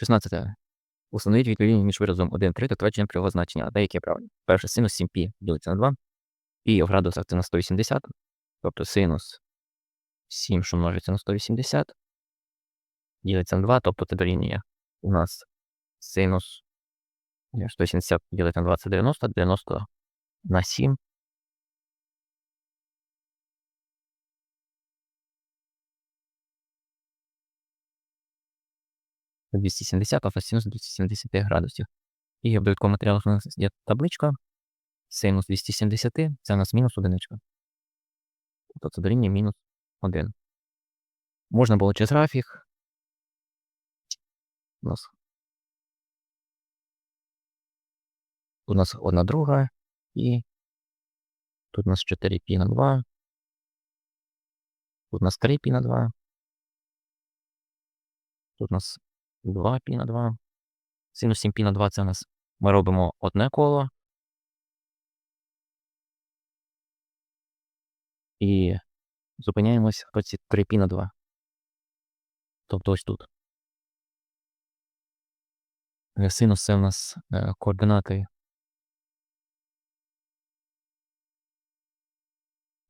16. Установіть відповідні між виразом 1, 3 та твердженням прямого значення. А деякі правильні. Перше, синус 7π ділиться на 2. Пі в градусах це на 180. Тобто синус 7, що множиться на 180. Ділиться на 2, тобто це дорівнює у нас синус ні, 180 ділити на 2 це 90, 90 на 7. Це 270, а синус 270 градусів. І в додатковому матеріалах у нас є табличка. Синус 270 це у нас мінус одиничка. Тобто це дорівнює мінус 1. Можна було через графік. У нас у нас одна друга, і тут у нас 4 пі на 2. Тут у нас 3 пі на 2. Тут у нас 2 пі на 2. Синус 7 пі на 2 це у нас ми робимо одне коло. І зупиняємось по ці 3 пі на 2. Тобто ось тут. Е, Синус це у нас е, координати.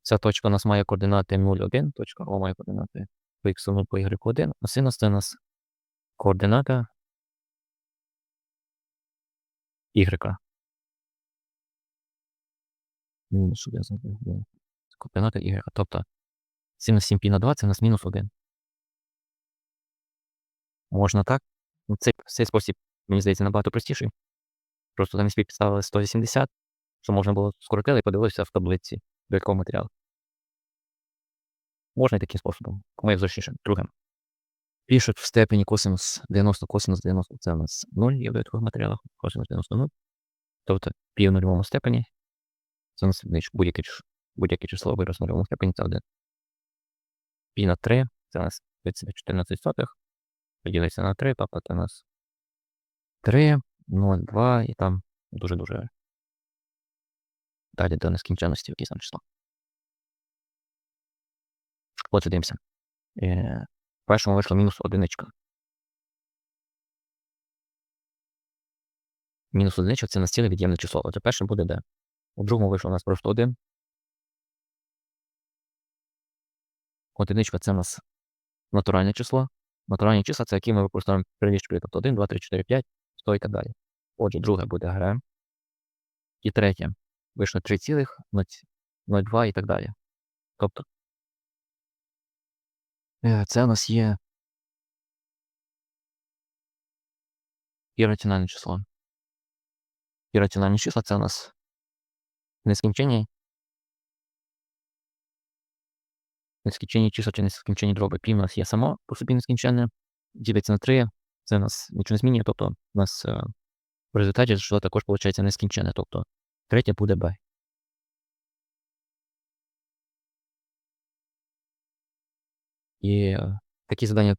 Ця точка у нас має координати 0, 1, точка О має координати по x 0 по y 1, а синус це у нас координата y. Мінус 1. Координата y. Тобто синус 7 π на 2 це у нас мінус 1. Можна так. Ну, Цей, цей спосіб, мені здається, набагато простіший. Просто замість пі підставили 180, що можна було скоротити і подивитися в таблиці додаткового матеріалу. Можна і таким способом. Як зручніше. Друге. Пишуть в степені косинус 90, косинус 90 це у нас 0 є в додаткових матеріалах, косинус 90 0. Тобто пі в нульовому степені. Це у нас будь-яке будь число вираз в нульовому степені це 1. Пі на 3 це у нас 14 сотих. Поділиться на 3, тобто це у нас 3, 0, 2 і там дуже-дуже далі до нескінченності якісь там число. От дивимося. Першому вийшло мінус одиничка. Мінус одиничка це у від'ємне число. Отже, перше буде d. У другому вийшло у нас просто 1. Одиничка це у нас натуральне число. Натуральні числа це які ми використовуємо перевіщкою. Тобто 1, 2, 3, 4, 5, 100 і так далі. Отже, друге буде г. І третє. Вийшло 3,02 і так далі. Тобто Е, Це у нас є ірраціональне число. Ірраціональні числа це у нас нескінченні. Нескінченні числа чи нескінченні дроби. Пів у нас є само по собі нескінченне. Ділиться на 3. Це у нас нічого не змінює. Тобто у нас е, в результаті число також виходить нескінченне. Тобто третє буде b. І такі завдання,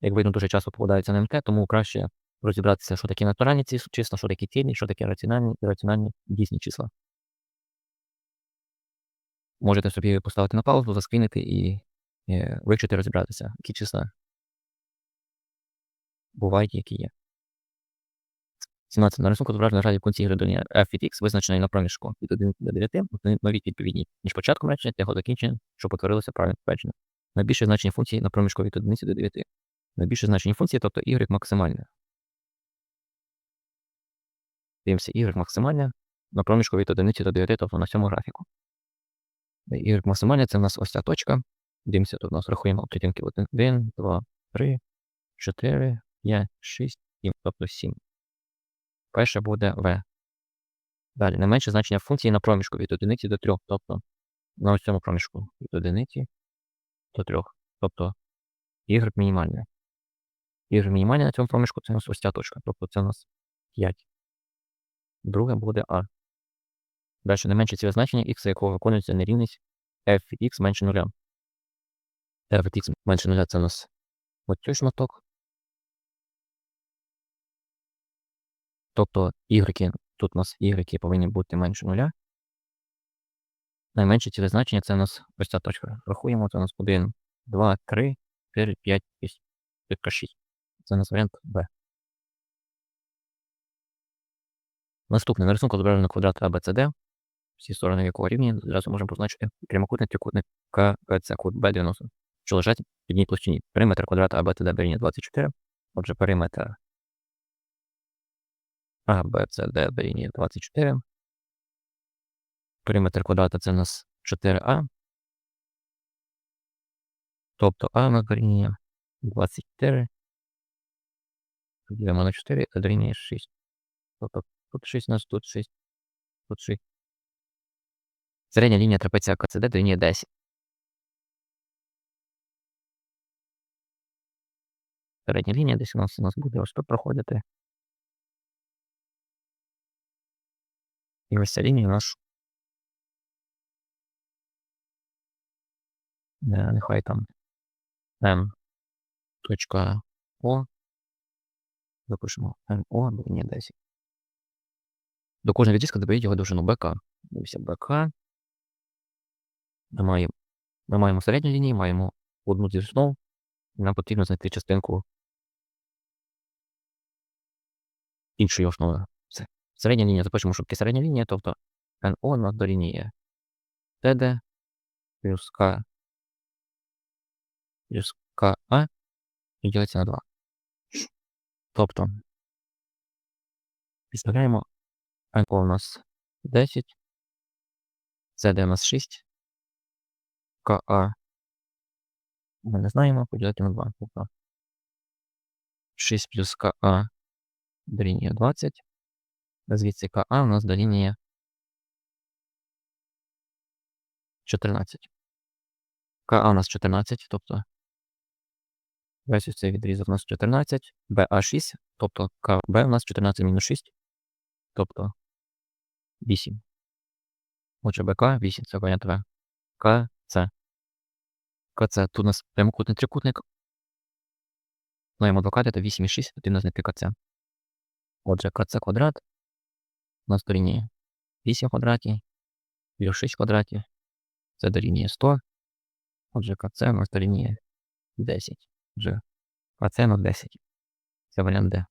як видно, дуже часто попадаються на МК, тому краще розібратися, що таке натуральні числа, що таке цільні, що таке раціональні і раціональні дійсні числа. Можете собі поставити на паузу, заскрінити і е, вивчити розібратися, які числа бувають, які є. 17. На рисунку зображено раді в кінці градування f від x, визначений на проміжку від 1 до 9, нові відповідні між початком речення та його закінченням, що повторилося правильне твердження. Найбільше значення функції на проміжку від 1 до 9. Найбільше значення функції, тобто y максимальне. Дивимося, y максимальне на проміжку від 1 до 9, тобто на цьому графіку. Y максимальне це в нас ось ця точка. Дивимося, тут у нас рахуємо клітинки 1, 2, 3, 4, 5, 6, 7, тобто 7. Перше буде v. Далі, найменше значення функції на проміжку від 1 до 3, тобто на ось цьому проміжку від 1 до 3. Тобто y мінімальне. Y мінімальне на цьому проміжку це у нас ось ця точка. Тобто це у нас 5. Друге буде А. Далі не менше ціле значення x, якого виконується нерівність f від менше 0. f менше 0 це у нас ось цей шматок. Тобто y, тут у нас y повинні бути менше 0. Найменше ціле значення це у нас ось ця точка. Рахуємо, це у нас 1, 2, 3, 4, 5, 6. Точка 6. Це у нас варіант B. Наступний на рисунку зображено квадрат АБЦД, всі сторони якого рівні, зразу можемо позначити прямокутний трикутник КЦ кут Б90, що лежать в одній площині. Периметр квадрата АБЦД дорівнює 24. Отже, периметр АБЦД дорівнює 24. Периметр квадрата це у нас 4А. Тобто А на дорівнює 24. Ділимо на 4, а дорівнює 6. Тобто тут 6 у нас, тут 6, тут 6. Середня лінія трапеція КЦД дорівнює 10. Середня лінія десь у нас у нас буде ось тут проходити. І ось ця лінія у нас. Нехай там О. Запишемо МО дорівнює 10. До кожного відрізка додають його довжину БК. Дивіться, БК. Ми маємо, ми маємо середню лінію, маємо одну зіршну. І нам потрібно знайти частинку іншої основи. Все. Середня лінія, запишемо, що таке середня лінія, тобто НО у нас дорівнює ТД плюс К плюс КА і ділиться на 2. Тобто підставляємо НО у нас 10, СД у нас 6, КА ми не знаємо, поділити на 2. Тобто 6 плюс КА дорівнює 20. Звідси КА у нас дорівнює 14. КА у нас 14, тобто весь цей відрізок у нас 14, БА6, тобто КБ у нас 14 мінус 6, тобто 8. Отже, БК 8, це варіант В. КЦ. КЦ, тут у нас прямокутний трикутник. Знаємо два то 8 і 6, потрібно знайти КЦ. Отже, КЦ квадрат у нас дорівнює 8 квадратів, плюс 6 квадратів, це дорівнює 100. Отже, КЦ у нас дорівнює 10. Отже, на 10. Це варіант Д.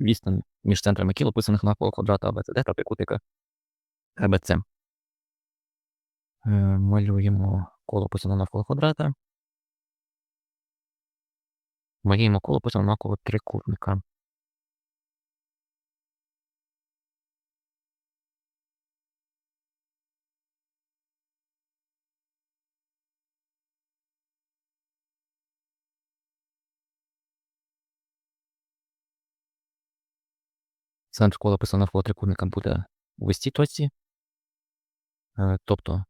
Відстань між центрами кіл, описаних навколо квадрата АБЦД та прикутника АБЦ. Е, малюємо коло описане навколо квадрата. Малюємо коло описане навколо трикутника. Центр кола описаного навколо трикутника буде у висій точці. Е, Тобто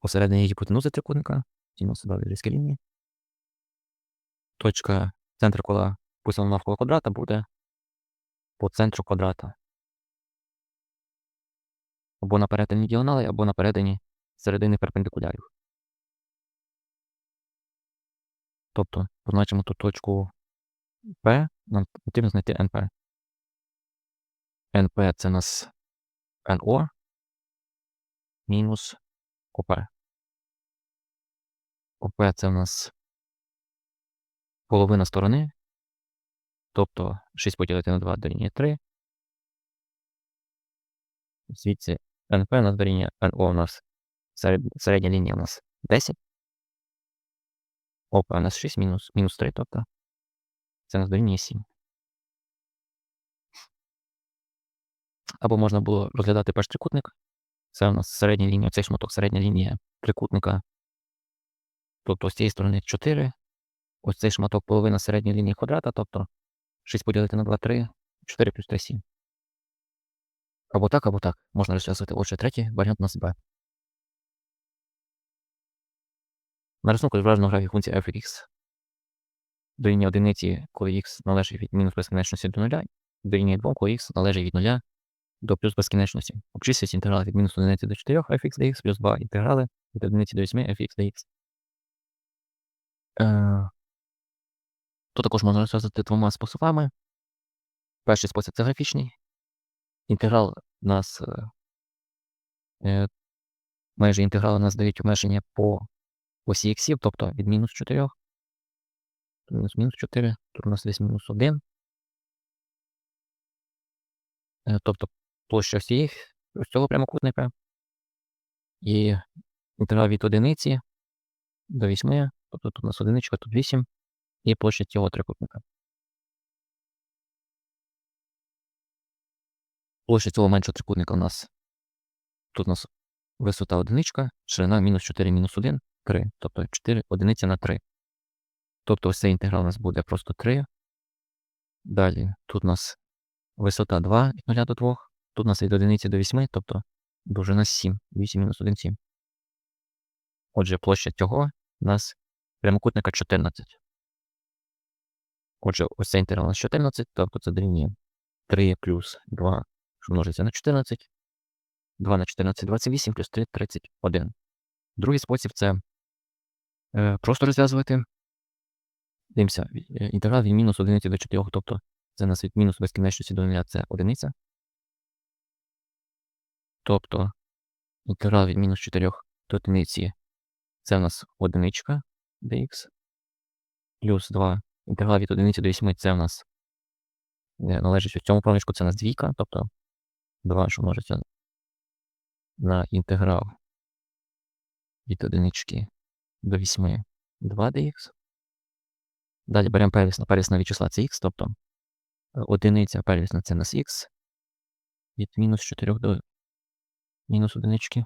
посередині гіпотенузи трикутника, тіно себе відрізки лінії. Точка центр кола описаного навколо квадрата буде по центру квадрата. Або на перетині діагонали, або на перетині середини перпендикулярів. Тобто позначимо тут точку P, нам потрібно знайти NP. NP це у нас NO мінус ОП. ОП це у нас половина сторони. Тобто 6 поділити на 2 дорівнює 3. Звідси НП у нас дорівнює НО у нас середня лінія у нас 10. ОП у нас 6 мінус, мінус 3, тобто це у нас дорівнює 7. Або можна було розглядати перший трикутник. Це у нас середня лінія, цей шматок середня лінія трикутника. Тобто з цієї сторони 4. Ось цей шматок половина середньої лінії квадрата, тобто 6 поділити на 2, 3, 4 плюс 3, 7. Або так, або так. Можна розв'язувати. Отже, третій варіант у нас Б. На рисунку зображено графік функції f x дорівнює одиниці, коли x належить від мінус безкінечності до 0, дорівнює 2, коли x належить від 0 до плюс безкінечності. Обчислюють інтеграли від мінус 1 до 4 fx dx плюс 2 інтеграли від 1 до 8 fx dx. Е, Тут також можна розв'язати двома способами. Перший спосіб це графічний. Інтеграл у нас е, е, майже інтеграли у нас дають обмеження по осі іксів, тобто від мінус 4. Мінус мінус 4, тут у нас десь мінус 1. Е, тобто площа всіх ось цього прямокутника і інтеграл від одиниці до 8, тобто тут у нас одиничка, тут 8, і площа цього трикутника. Площа цього меншого трикутника у нас тут у нас висота одиничка, ширина мінус 4 мінус 1, 3. Тобто 4 одиниця на 3. Тобто ось цей інтеграл у нас буде просто 3. Далі тут у нас висота 2 від 0 до 2. Тут у нас від одиниці до 8, тобто довжина 7. 8 мінус 1 7. Отже, площа цього у нас прямокутника 14. Отже, ось цей інтеграл у нас 14, тобто це дорівнює 3 плюс 2, що множиться на 14. 2 на 14 28 плюс 3 31. Другий спосіб це е, просто розв'язувати. Дивимося, е, інтеграл від мінус 1 до 4, тобто це у нас від мінус безкінечності до 0 це одиниця. Тобто інтеграл від мінус 4 до одиниці це у нас одиничка dx. Плюс 2. Інтеграл від 1 до 8 це у нас належить у цьому проміжку, це у нас двійка, тобто 2, що множиться на інтеграл від одинички до 8 2 dx. Далі беремо первісна, первісна від числа це х, тобто е, одиниця первісна це у нас х від мінус 4 до мінус одинички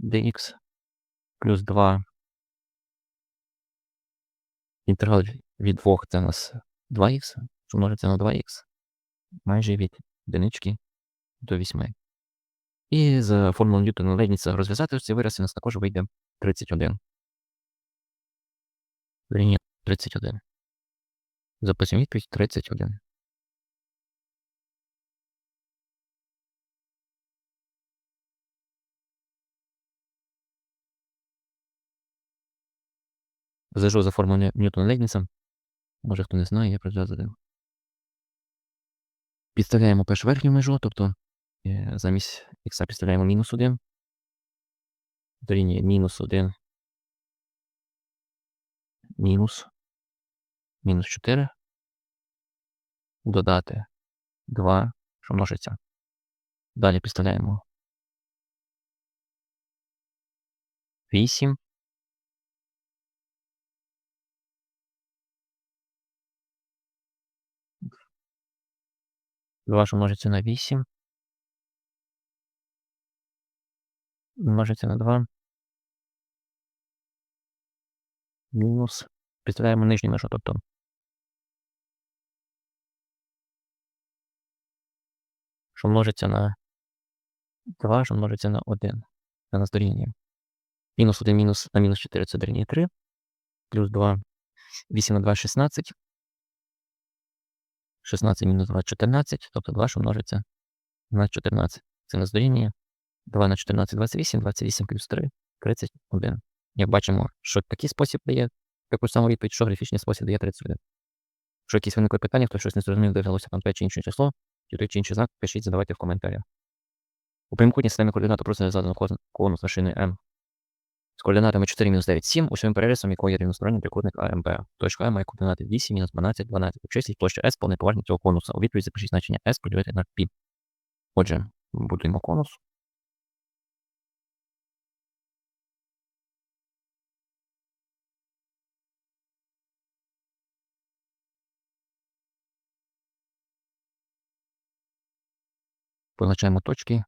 dx плюс 2. Інтеграл від 2 це у нас 2х, що множиться на 2х, майже від одинички до 8. І з формулою Ньютона Лейбніца розв'язати цей вираз у нас також вийде 31. Лінія 31. Записуємо відповідь 31. Зайшов за формулою Ньютона Лейбніца. Може хто не знає, я розв'язую. Підставляємо першу верхню межу, тобто е, замість х підставляємо мінус 1. Дорівнює мінус 1. Мінус. Мінус 4. Додати 2, що множиться. Далі підставляємо 8. Два, що множиться на 8. Множиться на 2. Мінус. Підставляємо нижню межу, тобто. Що множиться на 2, що множиться на 1. Це нас дорівнює. Мінус 1 мінус на мінус 4 це дорівнює 3. Плюс 2. 8 на 2 16. 16 мінус 2 14, тобто 2, що множиться на 14. Це нас дорівнює 2 на 14 28, 28 плюс 3 31. Як бачимо, що такий спосіб дає таку саму відповідь, що графічний спосіб дає 31. Якщо якісь виникли питання, хто щось не зрозумів, дивилося там те чи інше число, чи той чи інший знак, пишіть, задавайте в коментарях. У прямокутній системі координат просто задано конус машини М з координатами 4 мінус 9, 7, усім перерисом якого є рівносторонній трикутник АМБ. Точка А має координати 8, мінус 12, 12. Обчисліть площу S повне поверхні цього конуса. У відповідь запишіть значення S поділити на π. Отже, будуємо конус. Позначаємо точки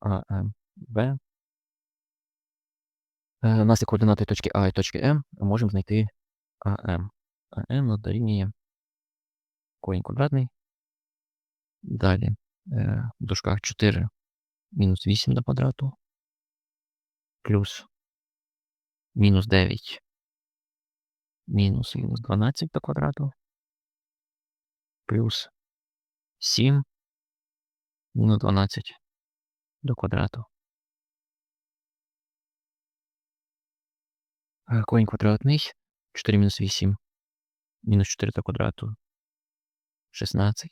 А, М, Б. Е, У нас є координати точки А і точки М, ми можемо знайти АМ. АМ дорівнює корінь квадратний. Далі е, в дужках 4 мінус 8 до квадрату. Плюс мінус 9 мінус мінус 12 до квадрату. Плюс 7 мінус 12 до квадрату. Корінь квадратний. 4 мінус 8. Мінус 4 до квадрату. 16.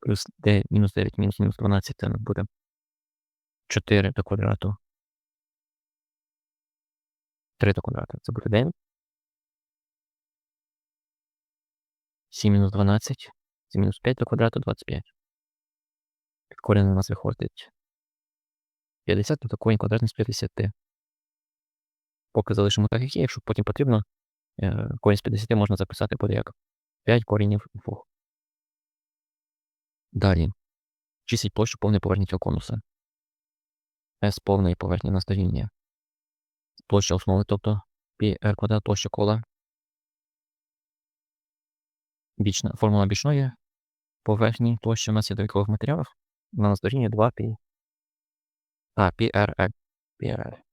Плюс 9, мінус 9, мінус мінус 12, це буде 4 до квадрату. 3 до квадрату. Це буде 9. 7 мінус 12. Це мінус 5 до квадрату 25. Під корінь у нас виходить 50, тобто корінь квадратний з 50. Поки залишимо так, як є, якщо потім потрібно, е, корінь з 50 можна записати буде як 5 корінів двох. Далі. Числіть площу повної поверхні цього конуса. S повної поверхні на дорівнює. Площа основи, тобто πr квадрат площа кола. Бічна, формула бічної поверхні площі у нас є до вікових матеріалів. Вона нас дорівнює 2 π. А, PRR. PRR.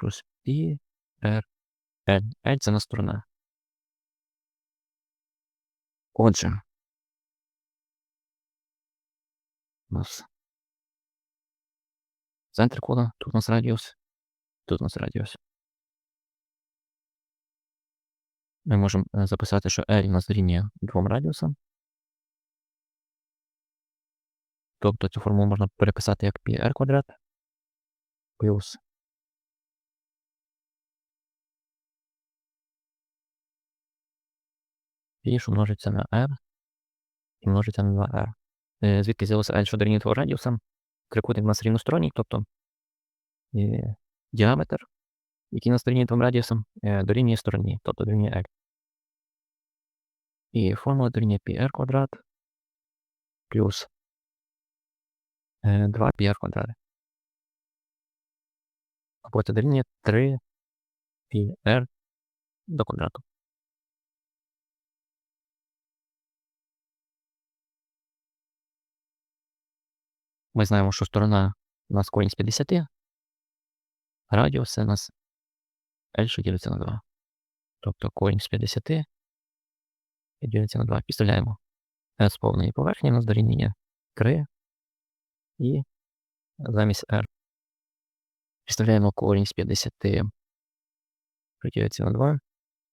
Плюс PRL. L це на сторона. Отже. У нас центр кола, тут у нас радіус, тут у нас радіус. Ми можемо е, записати, що L у нас дорівнює двом радіусам. Тобто цю формулу можна переписати як πr квадрат плюс π, що множиться на r і множиться на 2r. Е, Звідки з'явилося L, що дорівнює двом радіусам? Трикутник у нас рівносторонній, тобто е, діаметр, який у нас дорівнює двом радіусам, е, дорівнює стороні, тобто дорівнює L. І формула дорівнює πr квадрат плюс 2 πr квадрат. Або це дорівнює 3 πr до квадрату. Ми знаємо, що сторона у нас корінь з 50, радіус у нас L, що ділиться на 2. Тобто корінь з 50 ділиться на 2. Підставляємо S повної поверхні у нас дорівнює 3 і замість R. Підставляємо корінь з 50 поділиться на 2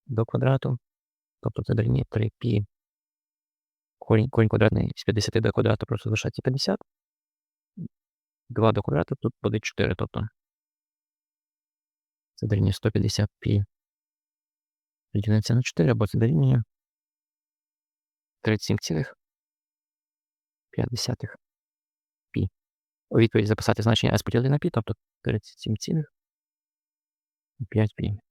до квадрату. Тобто це дорівнює 3 π. Корінь, корінь квадратний з 50 до квадрату просто залишається 50. 2 до квадрату, тут буде 4, тобто це дорівнює 150 пі. Ділиться на 4, або це дорівнює 37,5 пі. У відповідь записати значення S поділити на пі, тобто 37,5 пі.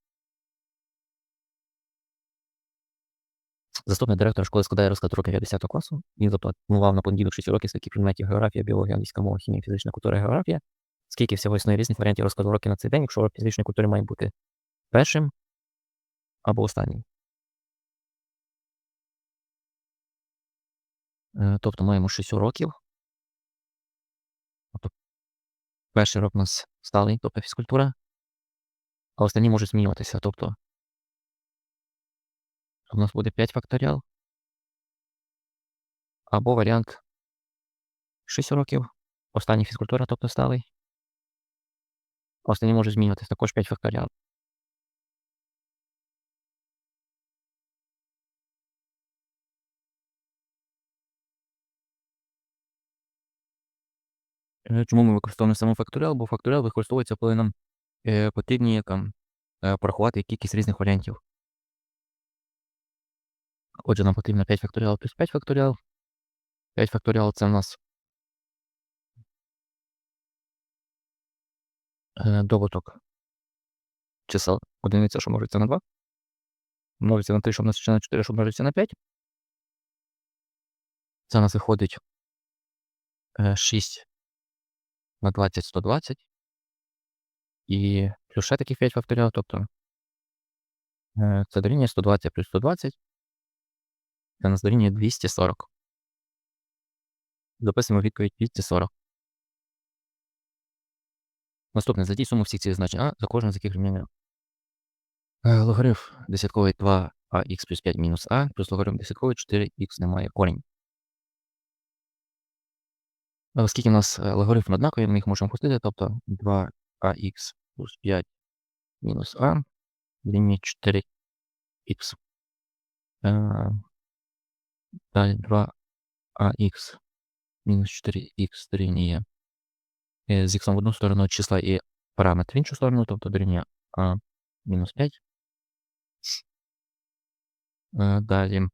Заступник директора школи складає розклад уроків 50 класу. Він запланував на понеділок 6 уроків з таких предметів географія, біологія, англійська мова, хімія, фізична культура, географія. Скільки всього існує різних варіантів розкладу уроків на цей день, якщо урок фізичної культури має бути першим або останнім. Е, Тобто маємо 6 уроків. Тобто перший урок у нас сталий, тобто фізкультура, а останні можуть змінюватися. Тобто у нас буде 5 факторіал. Або варіант 6 уроків. Останній фізкультура, тобто сталий. А Останні може змінюватися також 5 факторіал. Е, Чому ми використовуємо саме факторіал? Бо факторіал використовується, коли нам е, потрібні там, е, порахувати кількість різних варіантів. Отже, нам потрібно 5 факторіал плюс 5 факторіал. 5 факторіал це в нас е, добуток чисел одиниця, що множиться на 2. Множиться на 3, що множиться на 4, що множиться на 5. Це у нас виходить е, 6 на 20, 120. І плюс ще таких 5 факторіал, тобто е, це дорівнює 120 плюс 120. Це нас дорівнює 240. Записуємо відповідь 240. Наступне. Задій суму всіх цих значень А за кожне з яких рівняння. Е, Логарифм десятковий 2ах плюс 5 мінус А, плюс логарифм десятковий 4х немає корінь. Оскільки у нас е, логарифм однакові, ми їх можемо пустити, тобто 2ах плюс 5 мінус А дорівнює 4х. Далі 2ах мінус 4х дорівнює з х в одну сторону числа і параметр в іншу сторону, тобто дорівнює а мінус 5. Е, Далі.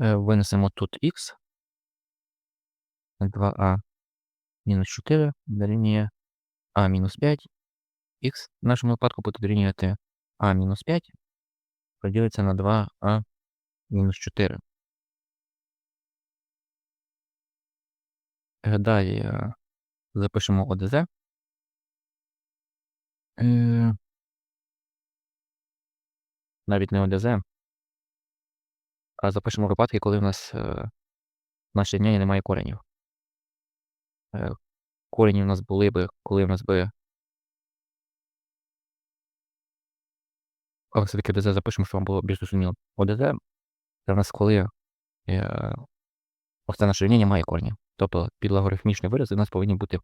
Е, Винесемо тут х. 2а мінус 4 дорівнює а мінус 5. Х в нашому випадку буде дорівнювати а мінус 5 поділиться на 2а мінус 4. Е, Далі запишемо ОДЗ. Е, Навіть не ОДЗ, а запишемо випадки, коли в нас е, в нашій рівнянні немає коренів. Е, Корені в нас були би, коли в нас би. Але все-таки ОДЗ запишемо, щоб вам було більш зрозуміло. ОДЗ це в нас коли е, ось це наше рівняння має корені. Тобто під логарифмічні вирази у нас повинні бути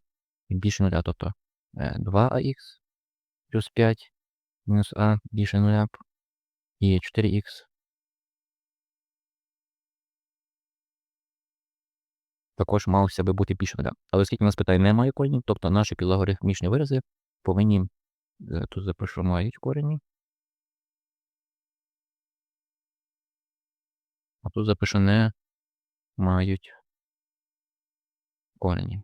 більше нуля. Тобто е, 2ах плюс 5 мінус а більше нуля і 4х також мався би бути більше нуля. Але оскільки у нас питає немає коренів, тобто наші підлогарифмічні вирази повинні тут запишу мають корені. Тут запишу не мають корені.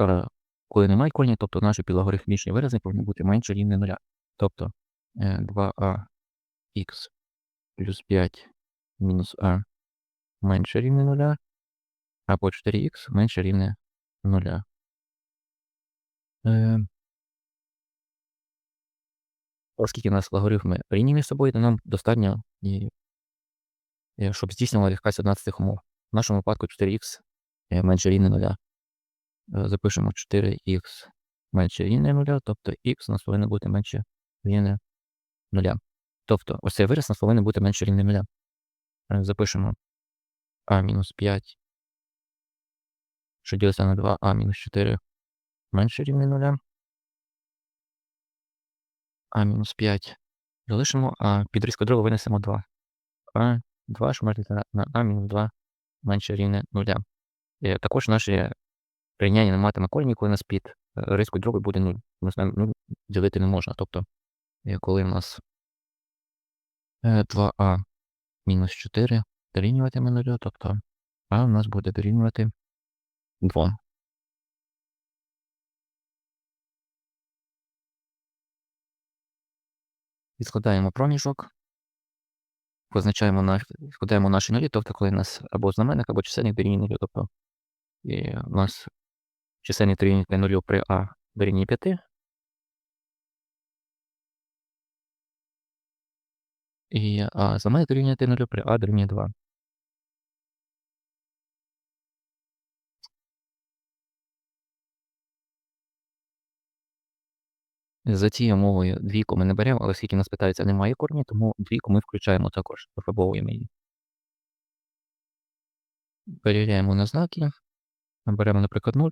Е, Коли немає корені, тобто наші підлогарифмічні вирази повинні бути менше рівне нуля. Тобто е, 2ax плюс 5 мінус а менше рівне нуля, або 4х менше рівне нуля. Оскільки у нас логарифми рівні між собою, то нам достатньо, щоб здійснювала якась одна з цих умов. В нашому випадку 4х е, менше рівне нуля. Е, Запишемо 4х менше рівне нуля, тобто х у нас повинно бути менше рівне нуля. Тобто ось цей вираз у нас повинен бути менше рівне нуля. Е, Запишемо а мінус 5, що ділиться на 2а мінус 4 менше рівне нуля. А мінус 5 залишимо, а під різку дробу винесемо 2. А 2, що можна на, а мінус 2 менше рівне нуля. І також наші рівняння не матиме корені, коли у нас під різкою дроби буде 0. У нас 0 ділити не можна. Тобто, е, коли у нас 2а мінус 4 дорівнюватиме 0, тобто а у нас буде дорівнювати 2. Відкладаємо проміжок. Позначаємо на, складаємо наші нулі, тобто коли у нас або знаменник, або чисельник дорівнює нулю. Тобто і у нас чисельник дорівнює нулю при А дорівнює 5. І а знаменник дорівнює нулю при А дорівнює 2. За цією умовою двійку ми не беремо, але оскільки нас питається немає корені, тому двійку ми включаємо також, пофарбовуємо її. Перевіряємо на знаки. Беремо, наприклад, 0.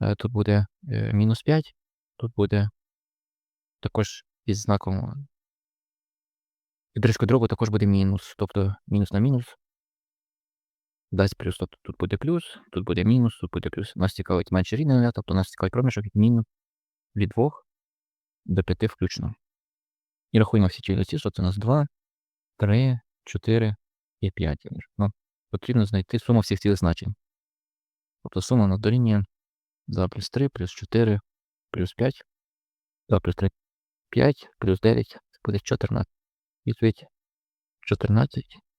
Е, Тут буде е, мінус 5, тут буде також під знаком під різкою дробу також буде мінус, тобто мінус на мінус. Дасть плюс, тобто тут буде плюс, тут буде мінус, тут буде плюс. Нас цікавить менше рівне нуля, тобто нас цікавить проміжок від мінус від 2 до 5 включно. І рахуємо всі чільності, що це у нас 2, 3, 4 і 5. Ну, потрібно знайти суму всіх цих значень. Тобто сума на дорівнює 2 плюс 3, плюс 4, плюс 5, 2 плюс 3, 5, плюс 9, це буде 14. Відповідь 14